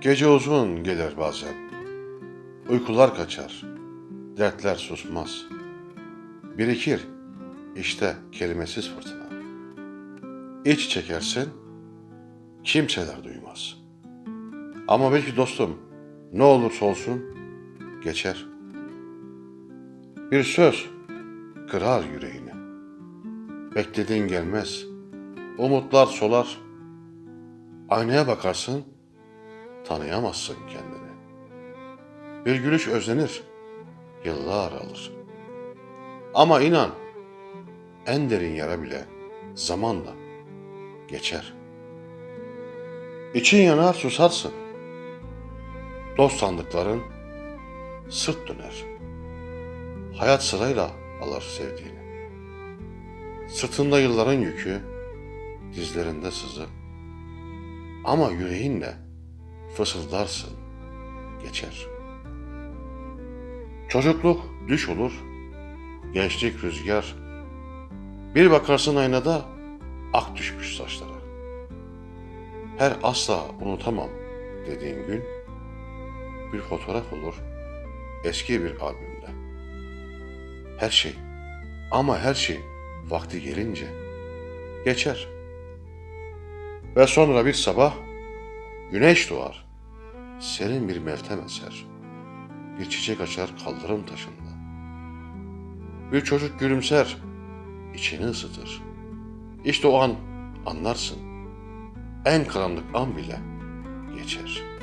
Gece uzun gelir bazen. Uykular kaçar. Dertler susmaz. Birikir işte kelimesiz fırtına. İç çekersin, kimseler duymaz. Ama belki dostum ne olursa olsun geçer. Bir söz kırar yüreğini. Beklediğin gelmez. Umutlar solar. Aynaya bakarsın, tanıyamazsın kendini. Bir gülüş özlenir, yıllar alır. Ama inan, en derin yara bile zamanla geçer. İçin yanar susarsın. Dost sandıkların sırt döner. Hayat sırayla alır sevdiğini. Sırtında yılların yükü, dizlerinde sızı. Ama yüreğinle fısıldarsın, geçer. Çocukluk düş olur, gençlik rüzgar. Bir bakarsın aynada ak düşmüş saçlara. Her asla unutamam dediğin gün bir fotoğraf olur eski bir albümde. Her şey ama her şey vakti gelince geçer. Ve sonra bir sabah güneş doğar. Serin bir mevtem eser. Bir çiçek açar kaldırım taşında. Bir çocuk gülümser, içini ısıtır. İşte o an anlarsın. En karanlık an bile geçer.''